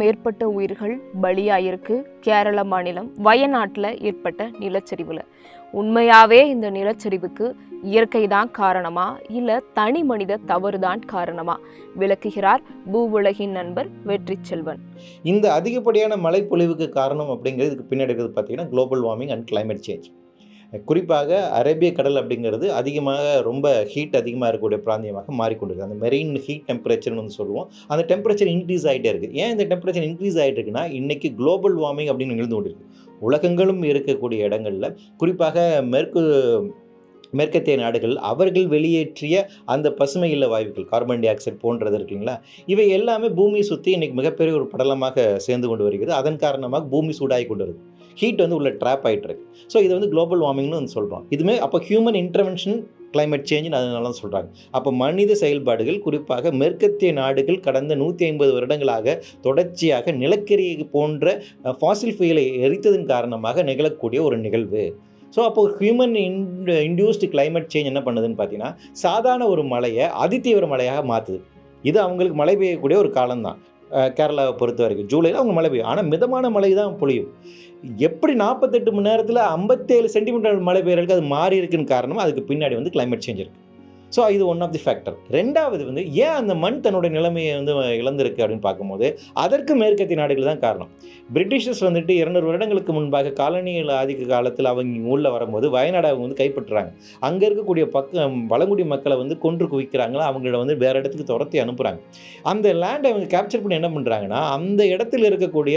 மேற்பட்ட உயிர்கள் பலியாயிருக்கு. கேரள மாநிலம் வயநாட்டில் ஏற்பட்ட நிலச்சரிவில். உண்மையாவே இந்த நிலச்சரிவுக்கு இயற்கை தான் காரணமா? இல்லை தனி மனித தவறு தான் காரணமா? விளக்குகிறார் பூவுலகின் நண்பர் வெற்றி செல்வன் இந்த அதிகப்படியான மழைப்பொழிவுக்கு காரணம் அப்படிங்கிறது இதுக்கு பின்னாடி பார்த்தீங்கன்னா global warming and climate change குறிப்பாக அரேபிய கடல் அப்படிங்கிறது அதிகமாக ரொம்ப ஹீட் அதிகமாக இருக்கக்கூடிய பிராந்தியமாக மாறிக்கொண்டிருக்கு. அந்த மெரெயின் ஹீட் டெம்பரேச்சர்னு வந்து சொல்லுவோம். அந்த டெம்பரேச்சர் இன்க்ரீஸ் ஆகிட்டே இருக்குது ஏன் இந்த டெம்பரேச்சர் இன்க்ரீஸ் ஆகிட்டு இருக்குன்னா இன்றைக்கி குளோபல் வார்மிங் அப்படின்னு நிகழ்ந்து கொண்டிருக்கு. உலகங்களும் இருக்கக்கூடிய இடங்களில் குறிப்பாக மேற்கு மேற்கத்திய நாடுகள் அவர்கள் வெளியேற்றிய அந்த பசுமை இல்ல வாயுக்கள் கார்பன் டை ஆக்சைடு போன்றது இருக்குங்களா இவை எல்லாமே பூமியை சுற்றி இன்னைக்கு மிகப்பெரிய ஒரு படலமாக சேர்ந்து கொண்டு வருகிறது. அதன் காரணமாக பூமி சூடாகி கொண்டு வருது. ஹீட் வந்து உள்ள ட்ராப் ஆகிட்டு இருக்கு. ஸோ இது வந்து குளோபல் வார்மிங்னு வந்து சொல்கிறோம் இதுமே அப்போ ஹியூமன் இன்டர்வென்ஷன் கிளைமேட் சேஞ்சுன்னு அதனால தான் சொல்கிறாங்க அப்போ மனித செயல்பாடுகள் குறிப்பாக மேற்கத்திய நாடுகள் கடந்த நூற்றி ஐம்பது வருடங்களாக தொடர்ச்சியாக நிலக்கரி போன்ற ஃபாசில் ஃபுயலை எரித்ததன் காரணமாக நிகழக்கூடிய ஒரு நிகழ்வு. ஸோ அப்போது human in induced climate change என்ன பண்ணுதுன்னு பார்த்தீங்கன்னா சாதாரண ஒரு மலையை அதிதீவிர மழையாக மாற்றுது இது அவங்களுக்கு மழை பெய்யக்கூடிய ஒரு காலம்தான். கேரளாவை பொறுத்த வரைக்கும். ஜூலையில் அவங்க மழை பெய்யும். ஆனால் மிதமான மழை தான் பொழியும். எப்படி நாற்பத்தெட்டு மணி நேரத்தில் ஐம்பத்தேழு சென்டிமீட்டர் மழை பெய்யறதுக்கு அது மாறி இருக்குன்னு காரணமாக அதுக்கு பின்னாடி வந்து கிளைமேட் சேஞ்ச் இருக்குது ஸோ இது ஒன் ஆஃப் தி ஃபேக்டர் ரெண்டாவது வந்து ஏன் அந்த மண் தன்னுடைய நிலைமையை வந்து இழந்திருக்கு அப்படின்னு பார்க்கும்போது அதற்கு மேற்கத்திய நாடுகள் தான் காரணம். பிரிட்டிஷர்ஸ் வந்துட்டு இரநூறு வருடங்களுக்கு முன்பாக காலனியல் ஆதிக்க காலத்தில் அவங்க உள்ளே வரும்போது வயநாடு அவங்க வந்து கைப்பற்றுறாங்க. அங்கே இருக்கக்கூடிய பக்க பழங்குடி மக்களை வந்து கொன்று குவிக்கிறாங்களா அவங்கள வந்து வேறு இடத்துக்கு துரத்தி அனுப்புகிறாங்க அந்த லேண்டை அவங்க கேப்சர் பண்ணி என்ன பண்ணுறாங்கன்னா அந்த இடத்துல இருக்கக்கூடிய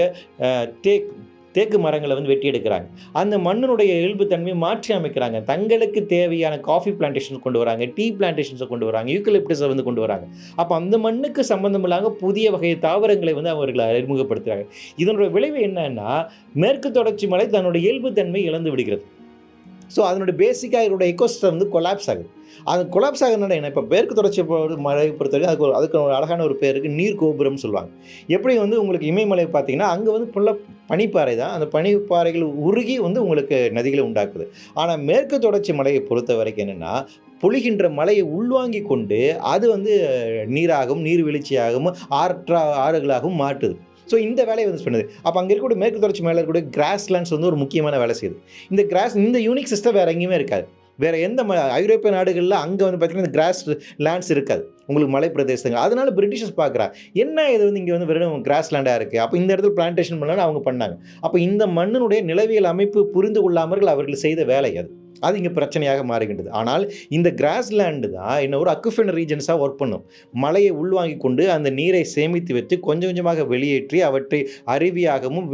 டேக் தேக் தேக்கு மரங்களை வந்து வெட்டி எடுக்கிறாங்க. அந்த மண்ணினுடைய இயல்புத்தன்மையை மாற்றி அமைக்கிறாங்க. தங்களுக்கு தேவையான காஃபி பிளான்டேஷன் கொண்டு வராங்க டீ பிளான்டேஷன்ஸை கொண்டு வராங்க யூக்கலிப்டஸை வந்து கொண்டு வராங்க. அப்போ அந்த மண்ணுக்கு சம்பந்தமில்லாத புதிய வகை தாவரங்களை வந்து அவர்கள் அறிமுகப்படுத்துகிறாங்க இதனுடைய விளைவு என்னன்னா மேற்கு தொடர்ச்சி மலை தன்னுடைய இயல்புத்தன்மை இழந்து விடுகிறது. ஸோ அதனுடைய பேசிக்காக இதோட எக்கோசிஸ்டம் வந்து கொலாப்ஸ் ஆகுது. அது கொலாப்ஸ் ஆகுதுனால என்ன? இப்போ மேற்கு தொடர்ச்சி மழை பொறுத்தவரைக்கும் அதுக்கு ஒரு அதுக்கு ஒரு அழகான ஒரு பேர் இருக்குது நீர் கோபுரம்னு சொல்லுவாங்க. எப்படி வந்து உங்களுக்கு இமயமலை பார்த்தீங்கன்னா அங்கே வந்து ஃபுல்லாக பனிப்பாறை தான். அந்த பனிப்பாறைகள் உருகி வந்து உங்களுக்கு நதிகளை உண்டாக்குது. ஆனால் மேற்கு தொடர்ச்சி மலையை பொறுத்த வரைக்கும் என்னென்னா பொழிகின்ற மலையை உள்வாங்கி கொண்டு அது வந்து நீராகவும் நீர்வீழ்ச்சியாகவும் ஆற்றா ஆறுகளாகவும் மாட்டுது. ஸோ இந்த வேலையை வந்து பண்ணுது அப்போ அங்கே இருக்கக்கூடிய மேற்கு தொடர்ச்சி மேலே இருக்கக்கூடிய கிராஸ்லேண்ட்ஸ் வந்து ஒரு முக்கியமான வேலை செய்யுது. இந்த கிராஸ் இந்த யூனிக் சிஸ்டம் வேறு எங்கேயுமே இருக்காது. வேறு எந்த ம ஐரோப்பிய நாடுகளில் அங்கே வந்து பார்த்திங்கன்னா இந்த கிராஸ் லேண்ட்ஸ் இருக்காது. உங்களுக்கு மலை பிரதேசங்கள் அதனால பிரிட்டிஷர்ஸ் பார்க்குறா என்ன இது வந்து இங்கே வந்து வெறும் கிராஸ் லேண்டாக இருக்குது அப்போ இந்த இடத்துல பிளான்டேஷன் பண்ணலாம்னு அவங்க பண்ணாங்க. அப்போ இந்த மண்ணினுடைய நிலவியல் அமைப்பு புரிந்து கொள்ளாமல் அவர்கள் செய்த வேலை அது. அது இங்கே பிரச்சனையாக மாறுகின்றது. ஆனால் இந்த கிராஸ்லேண்டு தான் என்ன ஒரு அக்குஃபென் ரீஜன்ஸாக ஒர்க் பண்ணும். மலையை உள்வாங்கி கொண்டு அந்த நீரை சேமித்து வைத்து கொஞ்சம் கொஞ்சமாக வெளியேற்றி அவற்றை அருவியாகவும்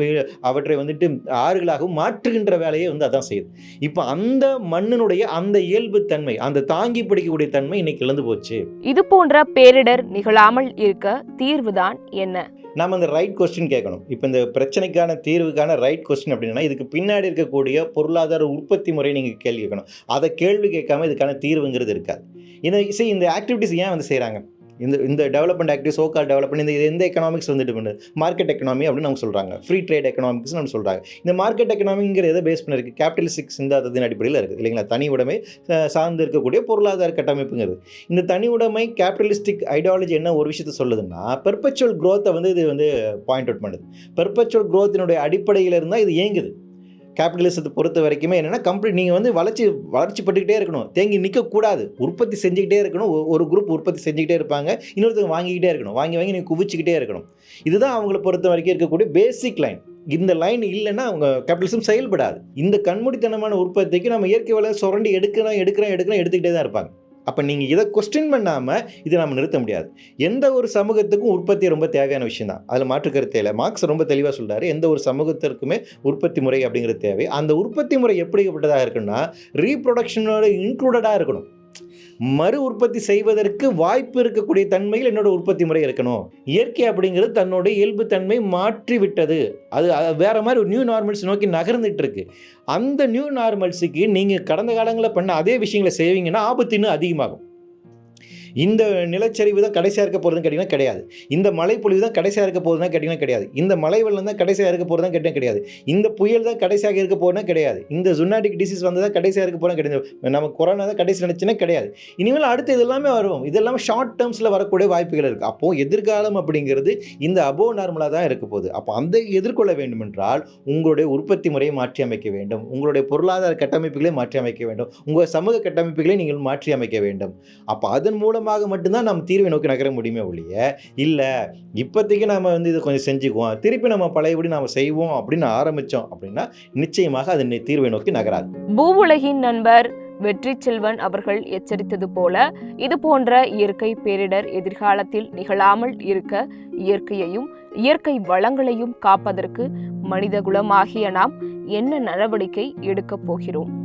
அவற்றை வந்துட்டு ஆறுகளாகவும் மாற்றுகின்ற வேலையை வந்து அதான் செய்யுது. இப்போ அந்த மண்ணினுடைய அந்த இயல்புத்தன்மை அந்த தாங்கி பிடிக்கக்கூடிய தன்மை இன்னைக்கு இழந்து போச்சு. இது போன்ற பேரிடர் நிகழாமல் இருக்க தீர்வுதான் என்ன? நாம் அந்த ரைட் கொஸ்டின் கேட்கணும். இப்போ இந்த பிரச்சனைக்கான தீர்வுக்கான ரைட் கொஸ்டின் அப்படின்னா இதுக்கு பின்னாடி இருக்கக்கூடிய பொருளாதார உற்பத்தி முறை நீங்கள் கேள்வி கேட்கணும். அதை கேள்வி கேட்காம இதுக்கான தீர்வுங்கிறது இருக்காது. இந்த சரி இந்த ஆக்டிவிட்டிஸ் ஏன் வந்து செய்கிறாங்க இந்த இந்த டெவலப்மெண்ட் ஆக்டிவ் சோக்கால் டெவலப்மெண்ட் இந்த இது எந்த எக்கனாமிக்ஸ் வந்துட்டு பண்ணுது மார்க்கெட் எக்கனாமி அப்படின்னு அவங்க சொல்கிறாங்க ஃப்ரீ ட்ரேட் எக்கனாமிக்ஸ் நம்ம சொல்கிறாங்க இந்த மார்க்கெட் எக்கனாமிங்கிற எதை பேஸ் பண்ணிருக்கு? கேபிட்டலிஸ்டிக் சிந்தாந்தத்தின் அடிப்படையில் இருக்குது. இல்லைங்களா? தனி உடைமை சார்ந்து இருக்கக்கூடிய பொருளாதார கட்டமைப்புங்கிறது. இந்த தனி உடைமை கேபிட்டலிஸ்டிக் ஐடியாலஜி என்ன ஒரு விஷயத்த சொல்லுதுன்னா பெர்பச்சுவல் க்ரோத்தை வந்து இது வந்து பாயிண்ட் அவுட் பண்ணுது. பெர்பச்சுவல் க்ரோத்தினுடைய அடிப்படையில் இருந்தால் இது இயங்குது. கேபிட்டலிசத்தை பொறுத்த வரைக்குமே என்னென்னா கம்பெனி நீங்கள் வந்து வளர்ச்சி வளர்ச்சி பட்டுக்கிட்டே இருக்கணும். தேங்கி நிற்கக்கூடாது உற்பத்தி செஞ்சுக்கிட்டே இருக்கணும். ஒரு குரூப் உற்பத்தி செஞ்சுக்கிட்டே இருப்பாங்க. இன்னொருத்தவங்க வாங்கிக்கிட்டே இருக்கணும். வாங்கி வாங்கி நீங்கள் குவிச்சிக்கிட்டே இருக்கணும். இதுதான் அவங்கள பொறுத்த வரைக்கும் இருக்கக்கூடிய பேசிக் லைன் இந்த லைன் இல்லைன்னா அவங்க கேபிட்டலிசம் செயல்படாது. இந்த கண்மூடித்தனமான உற்பத்திக்கு நம்ம இயற்கை வளம் சுரண்டி எடுக்கணும் எடுக்கிறோம் எடுக்கிறோம் எடுத்துக்கிட்டே தான் இருப்பாங்க. அப்போ நீங்கள் இதை கொஸ்டின் பண்ணாமல் இதை நம்ம நிறுத்த முடியாது. எந்த ஒரு சமூகத்துக்கும் உற்பத்தி ரொம்ப தேவையான விஷயம் தான் அதில் மாற்று கருத்தே இல்லை. மார்க்ஸ் ரொம்ப தெளிவாக சொல்கிறார் எந்த ஒரு சமூகத்திற்குமே உற்பத்தி முறை அப்படிங்கிறது தேவை. அந்த உற்பத்தி முறை எப்படிப்பட்டதாக இருக்குன்னா ரீப்ரொடக்ஷனோட இன்க்ளூடடாக இருக்கணும். மறு உற்பத்தி செய்வதற்கு வாய்ப்பு இருக்கக்கூடிய தன்மையில் என்னோட உற்பத்தி முறை இருக்கணும். இயற்கை அப்படிங்கிறது தன்னோட இயல்பு தன்மை மாற்றி விட்டது அது அது வேற மாதிரி ஒரு நியூ நார்மல்ஸ் நோக்கி நகர்ந்துட்டு இருக்கு அந்த நியூ நார்மல்ஸுக்கு நீங்கள் கடந்த காலங்களில் பண்ண அதே விஷயங்களை செய்வீங்கன்னா ஆபத்து இன்னும் அதிகமாகும். இந்த நிலச்சரிவு தான் கடைசியாக இருக்க போகிறதுன்னு கேட்டிங்கன்னா கிடையாது. இந்த மழைப்பொழிவு தான் கடைசியாக இருக்க போகிறதுனா கேட்டிங்கன்னா கிடையாது. இந்த மழை வெள்ளம் தான் கடைசியாக இருக்க போகிறதா கேட்டால் கிடையாது. இந்த புயல் தான் கடைசியாக இருக்க போகிறனா கிடையாது. இந்த ஜுனாட்டிக் டிசீஸ் வந்ததா கடைசியாக இருக்க போகிறதா கிடையாது. நம்ம கொரோனா தான் கடைசி நினச்சுன்னா கிடையாது. இனிமேல் அடுத்து இது எல்லாமே வரும். இதெல்லாம் ஷார்ட் டேர்ம்ஸில் வரக்கூடிய வாய்ப்புகள் இருக்குது அப்போது எதிர்காலம் அப்படிங்கிறது இந்த அபோ நார்மலாக தான் இருக்க போகுது. அப்போ அந்த எதிர்கொள்ள வேண்டுமென்றால் உங்களுடைய உற்பத்தி முறையை மாற்றி அமைக்க வேண்டும். உங்களுடைய பொருளாதார கட்டமைப்புகளை மாற்றி அமைக்க வேண்டும். உங்கள் சமூக கட்டமைப்புகளை நீங்கள் மாற்றி அமைக்க வேண்டும். அப்போ அதன் மூலம் மூலமாக மட்டும்தான் நம்ம தீர்வை நோக்கி நகர முடியுமே ஒழிய இல்லை இப்போதைக்கு நம்ம வந்து இதை கொஞ்சம் செஞ்சுக்குவோம் திருப்பி நம்ம பழையபடி நாம் செய்வோம் அப்படின்னு ஆரம்பித்தோம் அப்படின்னா நிச்சயமாக அது தீர்வை நோக்கி நகராது. பூவுலகின் நண்பர் வெற்றி செல்வன் அவர்கள் எச்சரித்தது போல இது போன்ற இயற்கை பேரிடர் எதிர்காலத்தில் நிகழாமல் இருக்க இயற்கையையும் இயற்கை வளங்களையும் காப்பதற்கு மனிதகுலமாகிய நாம் என்ன நடவடிக்கை எடுக்கப் போகிறோம்?